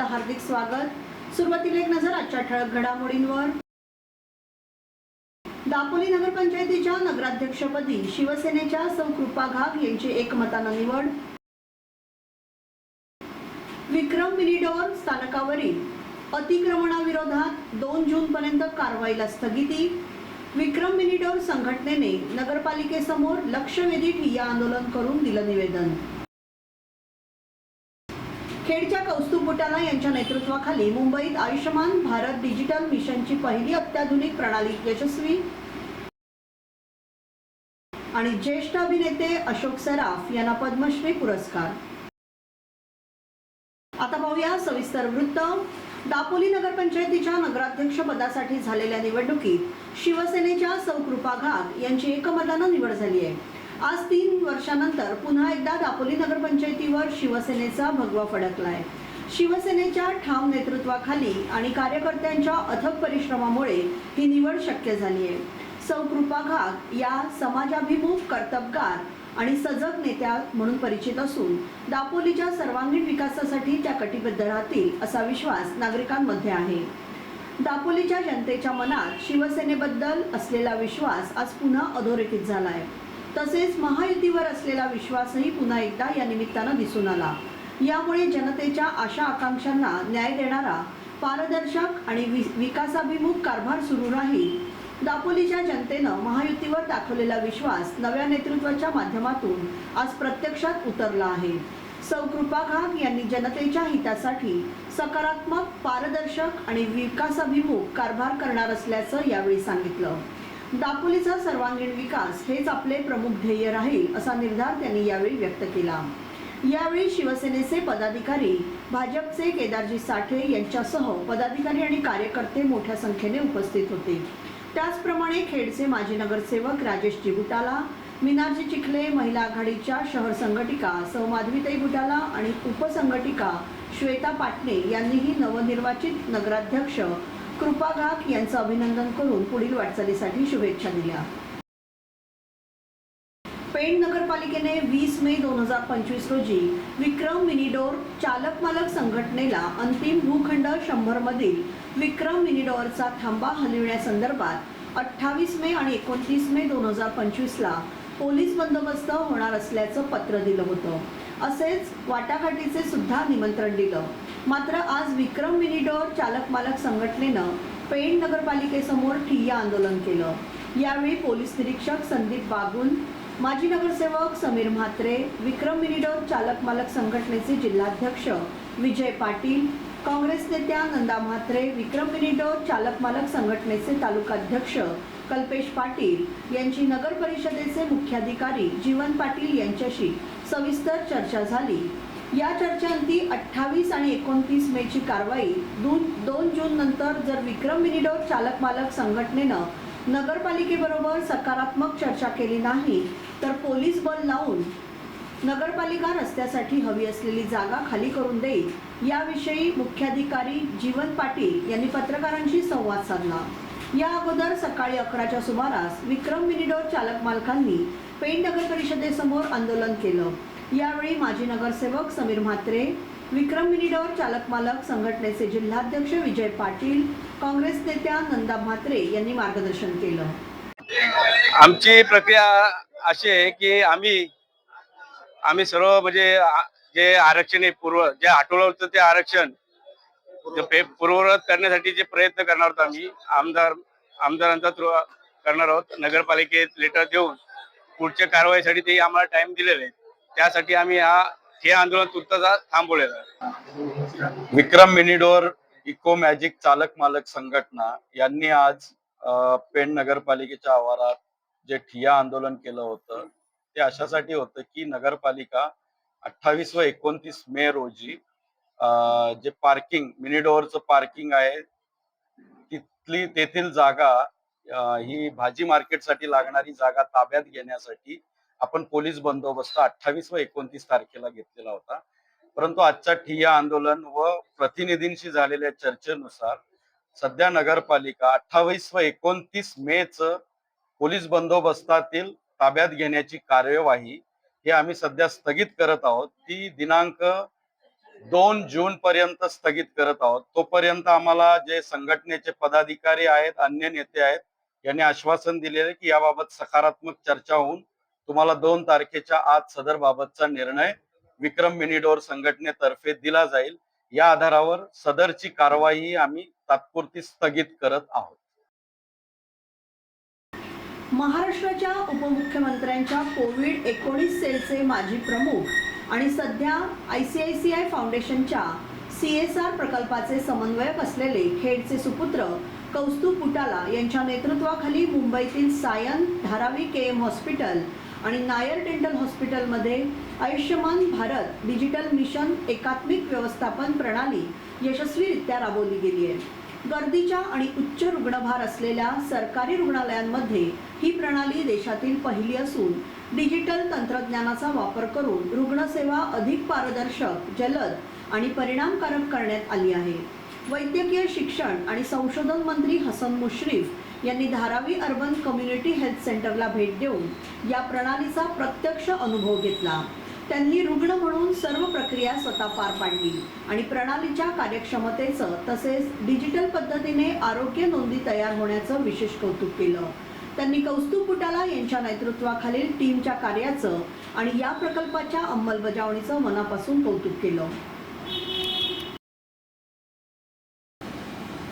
आपलं हार्दिक स्वागत. सुरुवातीला एक नजर आजच्या ठळक घडामोडींवर. दापोली नगरपंचायतीच्या नगराध्यक्षपदी शिवसेनेच्या सौ कृपा घाग यांची एकमतानं निवड. विक्रम मिनिडोर स्थानकावरील अतिक्रमणाविरोधात दोन जून पर्यंत कारवाईला स्थगिती. विक्रम मिनिडोर संघटनेने नगरपालिकेसमोर लक्षवेधी ठिय्या आंदोलन करून दिलं निवेदन. कौस्तुभ यांच्या नेतृत्वाखाली मुंबईत आयुष्यमान भारत डिजिटल मिशनची पहिली अत्याधुनिक प्रणाली यशस्वी आणि ज्येष्ठ अभिनेते अशोक सराफ यांना पद्मश्री पुरस्कार. आता पाहूया सविस्तर वृत्त. दापोली नगरपंचायतीच्या नगराध्यक्ष पदासाठी झालेल्या निवडणुकीत शिवसेनेच्या सौ कृपा घाग यांची एकमतानं निवड झाली आहे. आज तीन वर्षानंतर पुन्हा एकदा दापोली नगरपंचायतीवर शिवसेनेचा भगवा फडकलाय. शिवसेनेच्या ठाम नेतृत्वाखाली आणि कार्यकर्त्यांच्या अथक परिश्रमामुळे ही निवड शक्य झाली आहे. सौ कृपा घाग या समाजाभिमुख कर्तबगार आणि सजग नेत्या म्हणून परिचित असून दापोलीच्या सर्वांगीण विकासासाठी त्या कटिबद्ध राहतील असा विश्वास नागरिकांमध्ये आहे. दापोलीच्या जनतेच्या मनात शिवसेनेबद्दल असलेला विश्वास आज पुन्हा अधोरेखित झाला आहे तसेच महायुतीवर असलेला विश्वासही पुन्हा एकदा या निमित्तानं दिसून आला. यामुळे जनतेच्या आशा आकांक्षांना न्याय देणारा पारदर्शक आणि वि- विकासाभिमुख कारभार सुरू राहील. दापोलीच्या जनतेनं महायुतीवर दाखवलेला विश्वास नव्या नेतृत्वाच्या माध्यमातून आज प्रत्यक्षात उतरला आहे. सौ कृपा घाग यांनी जनतेच्या हितासाठी सकारात्मक पारदर्शक आणि विकासाभिमुख कारभार करणार असल्याचं यावेळी सांगितलं. दापोलीचा सर्वांगीण विकास हेच आपले प्रमुख ध्येय राहील असा निर्धार त्यांनी यावेळी व्यक्त केला. यावेळी शिवसेनेचे पदाधिकारी भाजपचे केदारजी साठे यांच्यासह पदाधिकारी आणि कार्यकर्ते मोठ्या संख्येने उपस्थित होते. त्याचप्रमाणे खेडचे माजी नगरसेवक राजेश बुटाला मिनारजी चिखले महिला आघाडीच्या शहर संघटिका सौमाधवीताई गुटाला आणि उपसंघटिका श्वेता पाटणे यांनीही नवनिर्वाचित नगराध्यक्ष कृपा घाक यांचं अभिनंदन करून पुढील वाटचालीसाठी शुभेच्छा दिल्या. पेण नगरपालिकेने वीस मे दोन हजार पंचवीस रोजी विक्रम मिनिडोर चालक मालक संघटनेला अंतिम भूखंड शंभर मधील विक्रम मिनिडोरचा थांबा हलविण्यासंदर्भात अठ्ठावीस मे आणि एकोणतीस मे दोन हजार पंचवीसला पोलीस बंदोबस्त होणार असल्याचं पत्र दिलं होतं. असेच वाटाघाटीचे सुद्धा निमंत्रण दिलं. मात्र आज विक्रम मिनिडोर चालक मालक संघटनेनं पेण नगरपालिकेसमोर ठिय्या आंदोलन केलं. यावेळी पोलीस निरीक्षक संदीप बागुल माजी नगरसेवक समीर म्हात्रे विक्रम मिनिडोर चालक मालक संघटनेचे जिल्हाध्यक्ष विजय पाटील काँग्रेस नेत्या नंदा म्हात्रे विक्रम मिनिडोर चालक मालक संघटनेचे तालुकाध्यक्ष कल्पेश पाटील यांची नगर परिषदेचे मुख्याधिकारी जीवन पाटील यांच्याशी सविस्तर चर्चा झाली. या चर्चेअंती अठ्ठावीस आणि एकोणतीस मेची कारवाई दोन दोन जून नंतर जर विक्रम मिनिडोर चालक मालक संघटनेनं नगरपालिकेबरोबर सकारात्मक चर्चा केली नाही तर पोलीस बल लावून नगरपालिका रस्त्यासाठी हवी असलेली जागा खाली करून देईल. याविषयी मुख्याधिकारी जीवन पाटील यांनी पत्रकारांशी संवाद साधला. या अगोदर सकाळी अकराच्या सुमारास विक्रम मिनिडोर चालक मालकांनी पेण नगर परिषदेसमोर आंदोलन केलं. यावेळी माजी नगरसेवक समीर म्हात्रे विक्रम मिनिडोर चालक मालक संघटनेचे जिल्हाध्यक्ष विजय पाटील काँग्रेस नेत्या नंदा म्हात्रे यांनी मार्गदर्शन केलं. आमची प्रक्रिया अशी आहे की आम्ही आम्ही सर्व म्हणजे जे आरक्षण आहे पूर्व जे आठवलं होतं ते आरक्षण पूर्ववत करण्यासाठी जे प्रयत्न करणार आहोत आम्ही आमदार आमदारांचा थ्रू करणार आहोत. नगरपालिकेत लेटर देऊन पुढच्या कारवाईसाठी ते आम्हाला टाइम दिलेले आहे त्यासाठी आम्ही हा हे आंदोलन तुर्तता थांबवलेलं विक्रम मिनिडोर इको मॅजिक चालक मालक संघटना यांनी आज पेण नगरपालिकेच्या आवारात जे ठिया आंदोलन केलं होतं ते अशासाठी होतं की नगरपालिका अठ्ठावीस व एकोणतीस मे रोजी जे पार्किंग मिनिडोअरचं पार्किंग आहे तिथली तेथील जागा ही भाजी मार्केटसाठी लागणारी जागा ताब्यात घेण्यासाठी आपण पोलीस बंदोबस्त अठ्ठावीस व एकोणतीस तारखेला घेतलेला होता. परंतु आजच्या ठिय्या आंदोलन व प्रतिनिधींशी झालेल्या चर्चेनुसार सध्या नगरपालिका अठ्ठावीस व एकोणतीस मे च पोलीस बंदोबस्तातील ताब्यात घेण्याची कार्यवाही ही आम्ही सध्या स्थगित करत आहोत. ती दिनांक दोन जून पर्यंत स्थगित करत आहोत. तोपर्यंत आम्हाला जे संघटनेचे पदाधिकारी आहेत अन्य नेते आहेत यांनी आश्वासन दिलेले की याबाबत सकारात्मक चर्चा होऊन तुम्हाला दोन तारखेच्या आत सदर बाबतचा निर्णय विक्रम मिनिडोर संघटनेतर्फे दिला जाईल. या आधारावर सदरची कारवाई आम्ही तात्पुरती स्थगित करत आहोत. महाराष्ट्राच्या उपमुख्यमंत्र्यांच्या कोविड एकोणीस सेलचे माजी प्रमुख आणि सध्या I C I C I फाउंडेशनच्या सी एस आर प्रकल्पाचे समन्वयक असलेले खेडचे सुपुत्र कौस्तुभ पुटाला यांच्या नेतृत्वाखाली मुंबईतील Sion Dharavi K M hospital आणि नायर डेंटल हॉस्पिटलमध्ये आयुष्यमान भारत डिजिटल मिशन एकात्मिक व्यवस्थापन प्रणाली यशस्वीरित्या राबवली गेली आहे. गर्दीच्या आणि उच्च रुग्णभार असलेल्या सरकारी रुग्णालयांमध्ये ही प्रणाली देशातील पहिली असून डिजिटल तंत्रज्ञानाचा वापर करून रुग्णसेवा अधिक पारदर्शक जलद आणि परिणामकारक करण्यात आली आहे. वैद्यकीय शिक्षण आणि संशोधन मंत्री हसन मुश्रीफ यांनी धारावी अर्बन कम्युनिटी हेल्थ सेंटरला भेट देऊन या प्रणालीचा प्रत्यक्ष अनुभव घेतला. त्यांनी रुग्ण म्हणून सर्व प्रक्रिया स्वतः पार पाडली आणि प्रणालीच्या कार्यक्षमतेचं तसेच डिजिटल पद्धतीने आरोग्य नोंदी तयार होण्याचं विशेष कौतुक केलं. त्यांनी कौस्तुभ पुटाला यांच्या नेतृत्वाखालील टीमच्या कार्याचं आणि या प्रकल्पाच्या अंमलबजावणीचं मनापासून कौतुक केलं.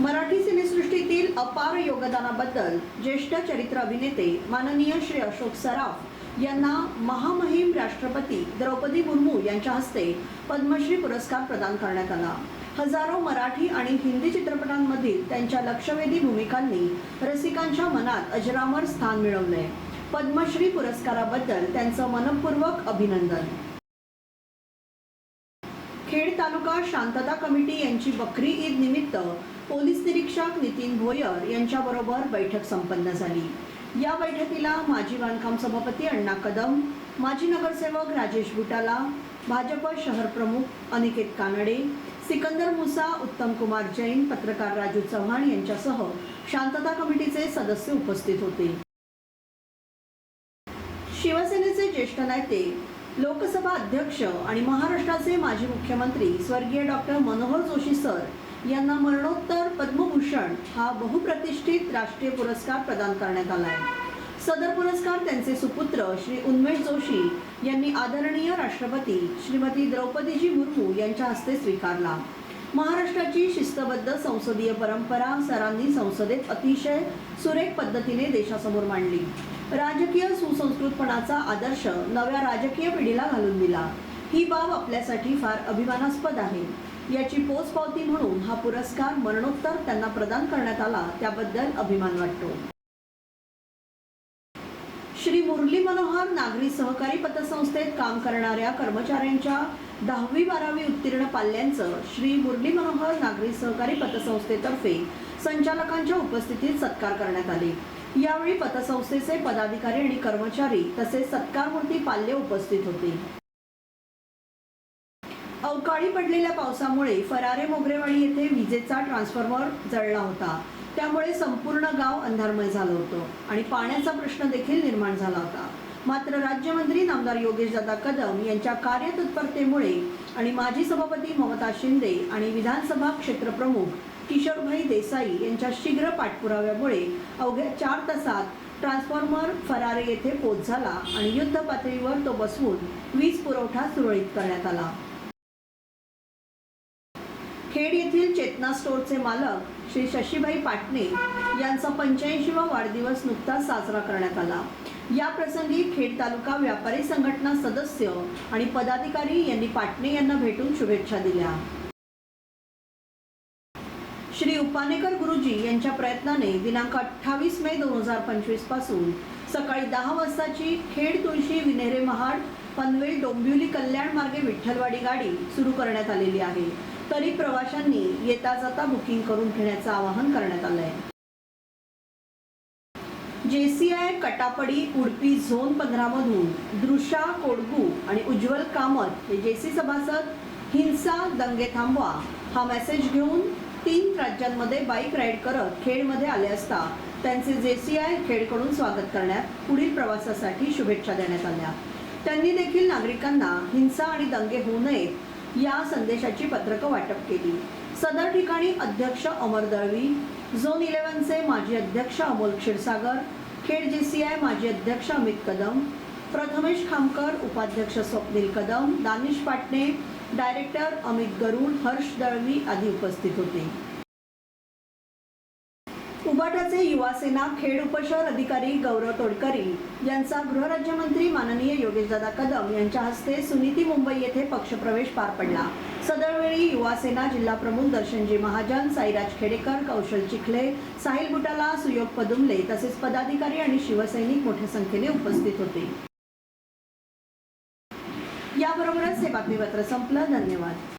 मराठी सिनेसृष्टीतील अपार योगदानाबद्दल ज्येष्ठ चरित्र अभिनेते माननीय श्री अशोक सराफ यांना महामहिम राष्ट्रपती द्रौपदी मुर्मू यांच्या हस्ते पद्मश्री पुरस्कार प्रदान करण्यात आला. हजारो मराठी आणि हिंदी चित्रपटांमधील त्यांच्या लक्षवेधी भूमिकांनी रसिकांच्या मनात अजरामर स्थान मिळवले पद्मश्री पुरस्काराबद्दल त्यांचं मनपूर्वक अभिनंदन. खेड तालुका शांतता कमिटी यांची बकरी ईद निमित्त पोलीस निरीक्षक नितीन भोयर यांच्याबरोबर बैठक संपन्न झाली. या बैठकीला माजी बांधकाम सभापती अण्णा कदम माजी नगरसेवक राजेश बुटाला भाजप शहर प्रमुख अनिकेत कानडे सिकंदर मुसा उत्तम कुमार जैन पत्रकार राजू चव्हाण यांच्यासह शांतता कमिटीचे सदस्य उपस्थित होते. शिवसेनेचे ज्येष्ठ नेते लोकसभा अध्यक्ष आणि महाराष्ट्राचे माजी मुख्यमंत्री स्वर्गीय डॉक्टर मनोहर जोशी सर यांना मरणोत्तर पद्मभूषण हा बहुप्रतिष्ठित राष्ट्रीय पुरस्कार प्रदान करण्यात आला आहे. सदर पुरस्कार त्यांचे सुपुत्र श्री उन्मेष जोशी यांनी आदरणीय राष्ट्रपती श्रीमती द्रौपदीजी मुर्मू यांच्या हस्ते स्वीकारला. महाराष्ट्राची शिस्तबद्ध संसदीय परंपरा सरांनी संसदेत अतिशय सुरेख पद्धतीने देशासमोर मांडली. राजकीय सुसंस्कृतपणाचा आदर्श नव्या राजकीय पिढीला घालून दिला. ही बाब आपल्यासाठी फार अभिमानास्पद आहे. याची पोचपावती म्हणून हा पुरस्कार मरणोत्तर त्यांना प्रदान करण्यात आला त्याबद्दल अभिमान वाटतो. श्री मुरली मनोहर नागरी सहकारी पतसंस्थेत काम करणाऱ्या कर्मचाऱ्यांच्या दहावी बारावी उत्तीर्ण पाल्यांचं श्री मुरली मनोहर नागरी सहकारी पतसंस्थेतर्फे संचालकांच्या उपस्थितीत सत्कार करण्यात आले. यावेळी पतसंस्थेचे पदाधिकारी आणि कर्मचारी तसेच सत्कारमूर्ती पाल्य उपस्थित होते. अवकाळी पडलेल्या पावसामुळे फरारे मोगरेवाडी येथे विजेचा ट्रान्सफॉर्मर जळला होता. त्यामुळे संपूर्ण गाव अंधारमय झालं होतं आणि पाण्याचा प्रश्न देखील निर्माण झाला होता. मात्र राज्यमंत्री नामदार योगेश दादा कदम यांच्या कार्यतत्परतेमुळे आणि माजी सभापती ममता शिंदे आणि विधानसभा क्षेत्रप्रमुख किशोरभाई देसाई यांच्या शीघ्र पाठपुराव्यामुळे अवघ्या चार तासात ट्रान्सफॉर्मर फरारे येथे पोच झाला आणि युद्ध पातळीवर तो बसवून वीज पुरवठा सुरळीत करण्यात आला. खेड येथील चेतना स्टोअरचे मालक श्री शशीभाई पाटणे यांचा पंच्याऐंशीवा वाढदिवस नुकताच साजरा करण्यात आला. या प्रसंगी खेड तालुका व्यापारी संघटना सदस्य आणि पदाधिकारी यांनी पाटणे यांना भेटून शुभेच्छा दिल्या. पानेकर गुरुजी यांच्या प्रयत्नाने दिनांक अठ्ठावीस मे दोन हजार पंचवीसपासून सकाळी दहा वाजताची खेड तुळशी विनेरे महाड पनवेल डोंबिवली कल्याण मार्गे विठ्ठलवाडी गाडी सुरू करण्यात आलेली आहे. तरी प्रवाशांनी येता जाता बुकिंग करून घेण्याचं आवाहन करण्यात आलं आहे जेसीआय कटापडी उडपी झोन पंधरा मधून दृशा कोडगू आणि उज्ज्वल कामत हे जेसी सभासद हिंसा दंगे थांबवा हा मेसेज घेऊन तीन राज्यांमध्ये बाईक राईड करत खेडमध्ये आले असता त्यांचे जे सी आय खेडकडून स्वागत करण्यात पुढील प्रवासासाठी शुभेच्छा देण्यात आल्या. त्यांनी देखील नागरिकांना हिंसा आणि दंगे होऊ नयेत या संदेशाची पत्रकं वाटप केली. सदर ठिकाणी अध्यक्ष अमर दळवी झोन इलेव्हनचे माजी अध्यक्ष अमोल क्षीरसागर खेड जे सी आय माजी अध्यक्ष अमित कदम प्रथमेश खामकर उपाध्यक्ष स्वप्नील कदम दानिश पाटणे डायरेक्टर अमित गरुड हर्ष दळवी आदी उपस्थित होते. उबाटाचे युवासेना खेड उपशहर अधिकारी गौरव तोडकरी यांचा गृहराज्यमंत्री माननीय योगेशदादा कदम यांच्या हस्ते सुनीती मुंबई येथे पक्षप्रवेश पार पडला. सदरवेळी युवासेना जिल्हा प्रमुख दर्शनजी महाजन साईराज खेडेकर कौशल चिखले साहिल बुटाला सुयोग पदुमले तसेच पदाधिकारी आणि शिवसैनिक मोठ्या संख्येने उपस्थित होते याबरोबरच हे बातमीपत्र संपलं. धन्यवाद.